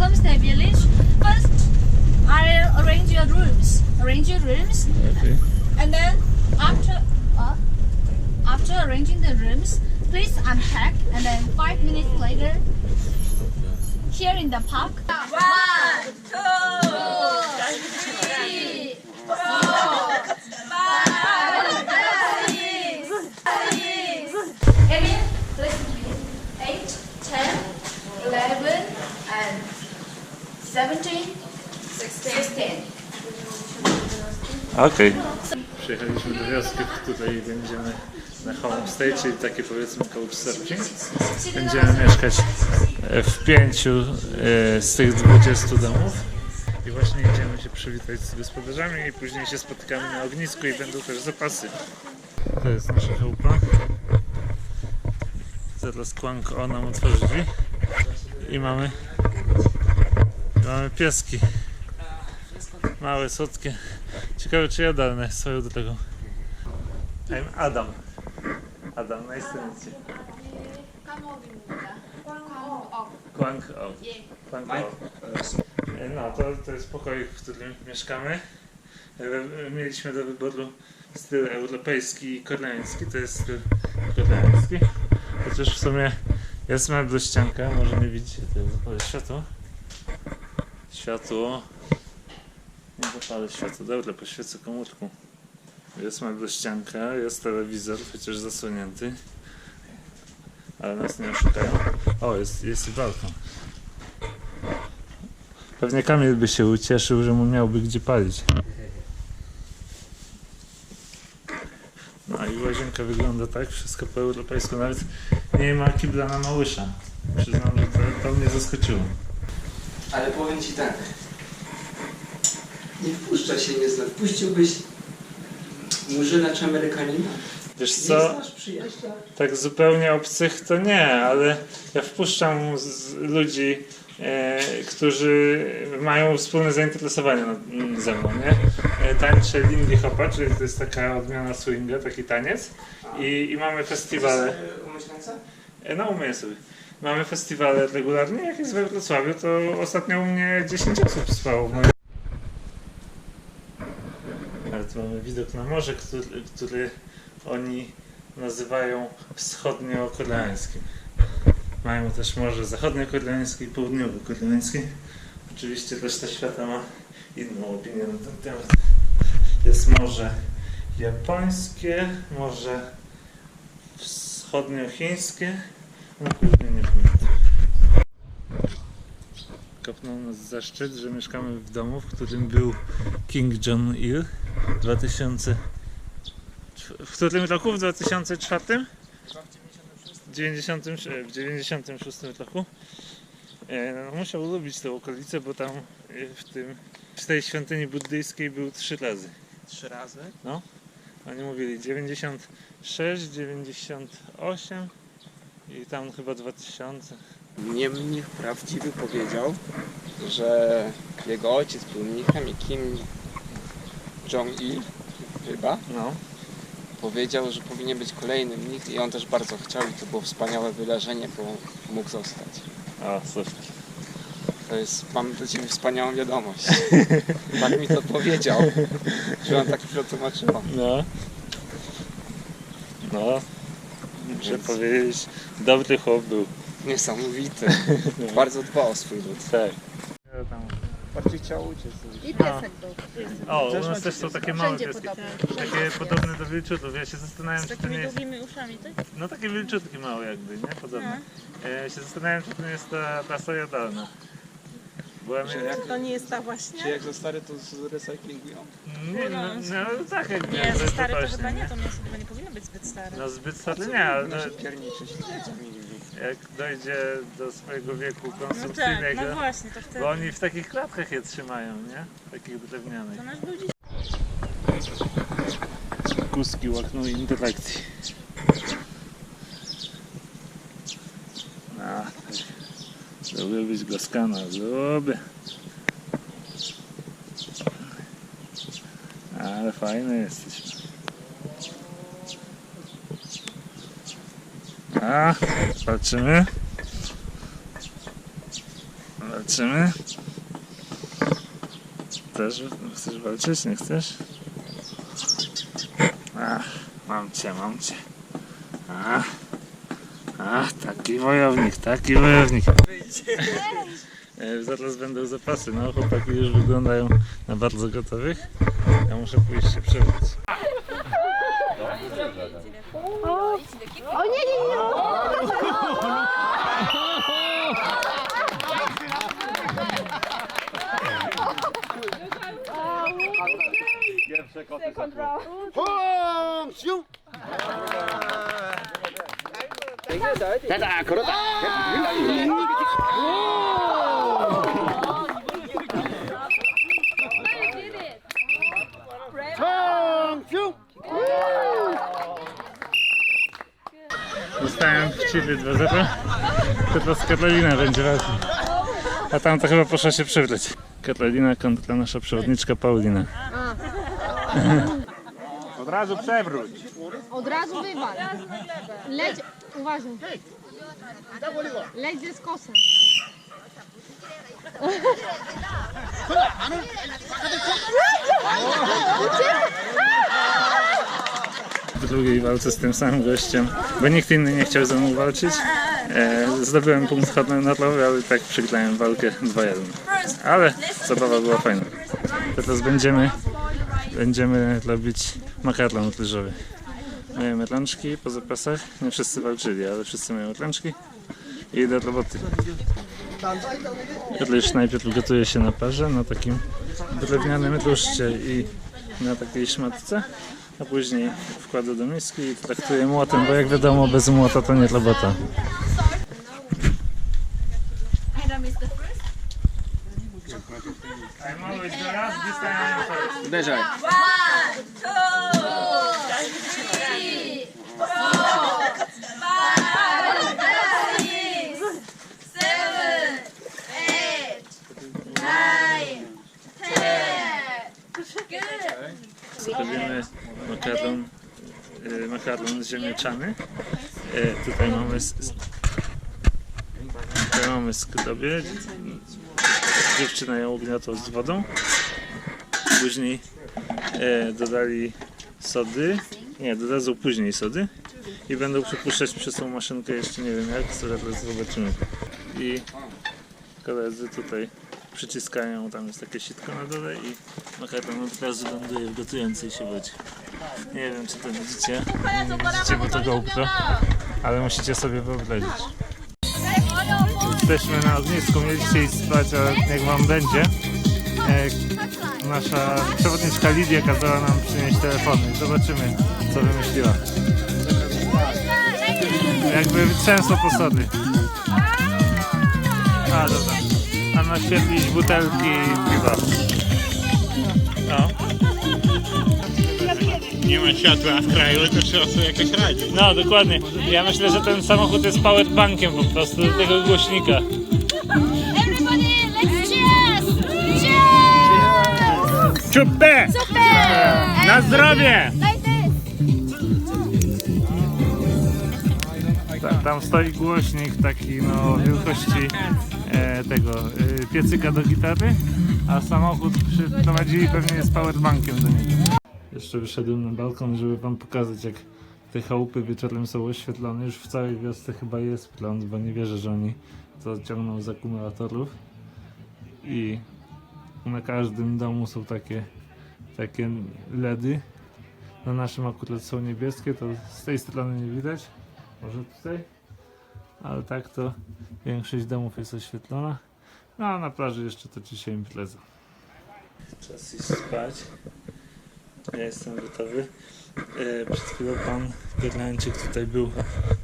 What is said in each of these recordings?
homestay village. First, I arrange your rooms. Arrange your rooms, Okay. and then after uh, after arranging the rooms, please unpack. And then five minutes later, here in the park. One, two, Okej. Przyjechaliśmy do wioski, której będziemy na homestay, czyli takie powiedzmy couchsurfing. Będziemy mieszkać e, w pięciu e, z tych 20 domów. I właśnie idziemy się przywitać z gospodarzami i później się spotykamy na ognisku i będą też zapasy. To jest nasza chałupa. Zaraz Kłank o nam otworzy drzwi. I mamy, mamy pieski. Małe, słodkie. Ciekawe czy jadalne swoją do tego. I'm Adam. Adam, nice to meet you. Kłank o. Kłank o. No, to, to jest pokój, w którym mieszkamy. Mieliśmy do wyboru styl europejski i koreański. To jest styl koreański. Chociaż w sumie jest meblościanka, może nie widzicie, to światło. Światło. Zapalę światła, dobra, poświecę komórką. Jest meblościanka, jest telewizor, chociaż zasłonięty. Ale nas nie oszukają. O, jest, jest i balkon. Pewnie Kamil by się ucieszył, że mu miałby gdzie palić. No i łazienka wygląda tak, wszystko po europejsku, nawet nie ma kibla na małysza. Przyznam, że to, to mnie zaskoczyło. Ale powiem ci tak. Nie wpuszcza się nie zna. Wpuściłbyś Murzyna czy Amerykanina? Wiesz Nie co, znasz tak zupełnie obcych to nie, ale ja wpuszczam z ludzi, e, którzy mają wspólne zainteresowania nad- ze mną, nie? E, tańczę Lindy Hopa, czyli to jest taka odmiana swinga, taki taniec i, i mamy festiwale. Umyślnica? E, No umyję sobie. Mamy festiwale regularnie, jak jest we Wrocławiu, to ostatnio u mnie 10 osób spało. w moim- Tu mamy widok na morze, który, który oni nazywają wschodnio-koreańskim. Mają też morze zachodnio-koreańskie i południowo-koreańskie. Oczywiście reszta świata ma inną opinię na ten temat. Jest morze japońskie, morze wschodnio-chińskie, no południe nie pamiętam. Kopnął nas zaszczyt, że mieszkamy w domu, w którym był King John Il 2000. W którym roku? W 2004? 90, w 96 roku. E, No, musiał lubić tę okolicę, bo tam e, w, tym, w tej świątyni buddyjskiej był trzy razy. Trzy razy. Oni mówili 96, 98 i tam chyba 2000. Niemniej prawdziwy powiedział, że jego ojciec był mnichem i Kim Jong-il chyba No. powiedział, że powinien być kolejny mnich i on też bardzo chciał i to było wspaniałe wydarzenie, bo mógł zostać. O, super. To jest, mam do Ciebie wspaniałą wiadomość. tak mi to powiedział, że on tak mi to tłumaczyło. No. No. Muszę Więc- powiedzieć, dobry chłop był. Niesamowity. Bardzo dba o swój lud. Tak. Bardziej chciał uciec. I piesek był. O, u Też nas też są takie małe Wszędzie pieski. podobne. Takie podobne do wilczutów. Ja się zastanawiam, Z czy to takimi nie jest... długimi uszami, tak? No takie wilczutki małe jakby, nie? Podobne. Ja się zastanawiam, czy to nie jest ta rasa jadalna. Byłem... Że jak- To nie jest ta właśnie? Czy jak za stary to z recyklingują? Nie, no, no tak jak Nie, za stare to właśnie, chyba nie, to mięso chyba nie powinno być zbyt stare. No zbyt stary nie, ale no, Może pierniczyć. Nie, jak dojdzie do swojego wieku No tak, konsumpcyjnego, no właśnie, to wtedy. bo oni w takich klatkach je trzymają, nie? Takich drewnianych. To nasz był dziś. Kuski łakną interakcji. Tak. Lubię być głaskana, lubię. Ale fajny jesteś. A, walczymy. Walczymy. Zobaczymy. Też chcesz walczyć? Nie chcesz? Ach, mam cię, mam cię. Ach, ach taki wojownik, taki wojownik. E, Zaraz będą zapasy. No, chłopaki już wyglądają na bardzo gotowych. Ja muszę pójść się przebrać. Pierwsze koty za 홍수 됐다 걸었다 청수 Zostałem w Chile 2-0. Teraz Katalina będzie walczyć. A tam to chyba poszła się przywleć. Katalina kontra nasza przewodniczka Paulina. Od razu przewróć. Od razu wywal. Leć, uważaj. Leć ze skosem. Drugiej walce z tym samym gościem, bo nikt inny nie chciał ze mną walczyć. E, zdobyłem punkt honorowy, ale tak przegrałem walkę 2-1. Ale zabawa była fajna. Teraz będziemy, będziemy robić makaron ryżowy. Mamy rączki po zapasach, nie wszyscy walczyli, ale wszyscy mają rączki i do roboty. Ryż najpierw gotuje się na parze, na takim drewnianym tłuszcze i na takiej szmatce, a później wkłada do miski i traktuje młotem, bo jak wiadomo bez młota to nie robota. Adam is the first. I'm always Zrobimy makaron, y, makaron ziemniaczany. Y, tutaj mamy tutaj mamy skrobię. Dziewczyna ją ugniotła z wodą. Później e, dodali sody. Nie, dodadzą później sody. I będą przepuszczać przez tą maszynkę jeszcze nie wiem jak, zaraz zobaczymy. I koledzy tutaj przyciskają, tam jest takie sitko na dole i makaron od razu ląduje w gotującej się wodzie. Nie wiem czy to widzicie, widzicie bo to GoPro, ale musicie sobie wyobrazić. Jesteśmy na ognisku, mieliście iść spać, ale niech wam będzie. E, nasza przewodniczka Lidia kazała nam przynieść telefony. Zobaczymy co wymyśliła. Jakby często posady. A, dobra. Naświetlić butelki piwa. No. nie ma światła w kraju, to trzeba sobie jakoś radzić. No, dokładnie. Ja myślę, że ten samochód jest powerbankiem po prostu do tego głośnika. Everybody, let's cheers! Cheers! Super! Super! Na zdrowie! Ta, tam stoi głośnik taki no wielkości e, tego e, piecyka do gitary, a samochód przyprowadzili pewnie z powerbankiem do niego. Jeszcze wyszedłem na balkon, żeby wam pokazać jak te chałupy wieczorem są oświetlone. Już w całej wiosce chyba jest prąd, bo nie wierzę, że oni to ciągną z akumulatorów. I na każdym domu są takie, takie LEDy. Na naszym akurat są niebieskie, to z tej strony nie widać. Może tutaj? Ale tak to większość domów jest oświetlona. No a na plaży jeszcze toczy się impreza. Czas iść spać. Ja jestem gotowy. E, Przed chwilą pan Gerlańczyk tutaj był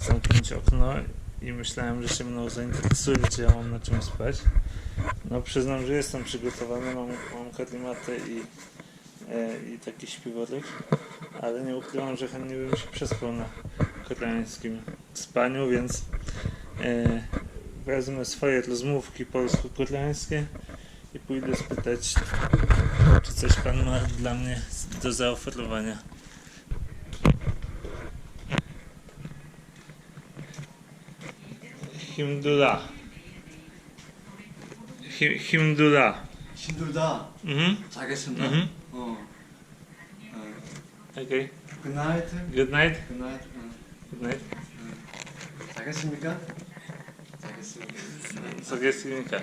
zamknąć okno i myślałem, że się mną zainteresuje, czy ja mam na czym spać. No przyznam, że jestem przygotowany, mam, mam i, e, i taki śpiworek, ale nie ukrywam, że chętnie bym się przespał na koreańskim spaniu, więc e, wezmę swoje rozmówki polsko-koreańskie i pójdę spytać, czy coś pan ma dla mnie do zaoferowania. Himdula. Hi- Himdula. 힘들다. Mhm. 자겠습니다. Mhm. 어. 어. Okay. Good night. Good night. Good night. 어. Good night. 자겠습니까? 자겠습니다. Sowieckinika.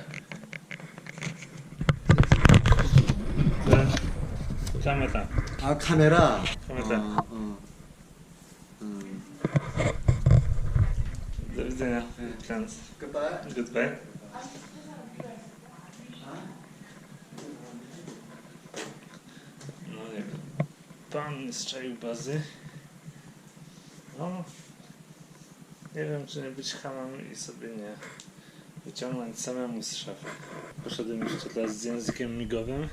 네. 카메라. 아 카메라. 카메라. 어, 어. 음. Do widzenia. 네. Chance. Goodbye. Goodbye. No nie wiem. Pan strzelił bazy. No. Nie wiem, czy nie być hamem i sobie nie wyciągnąć samemu z szafy. Poszedłem jeszcze teraz z językiem migowym.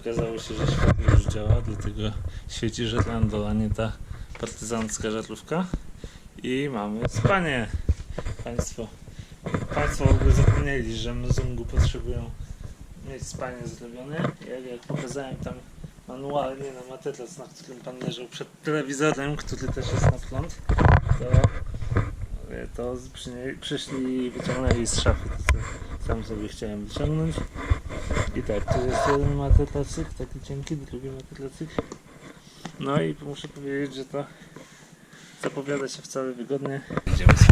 Okazało się, że światło już działa, dlatego świeci żetlandola, nie ta partyzancka żarówka. I mamy spanie. Państwo Państwo w ogóle zapomnieli, że Mzungu potrzebują mieć spanie zrobione. Jak, jak pokazałem tam manualnie na materac, na którym pan leżał przed telewizorem, który też jest na prąd, to, to z- przynie- przyszli i wyciągnęli z szafy to, co sam sobie chciałem wyciągnąć. I tak, tu jest jeden materacyk, taki cienki, drugi materacyk. No i muszę powiedzieć, że to zapowiada się wcale wygodnie. Idziemy spać.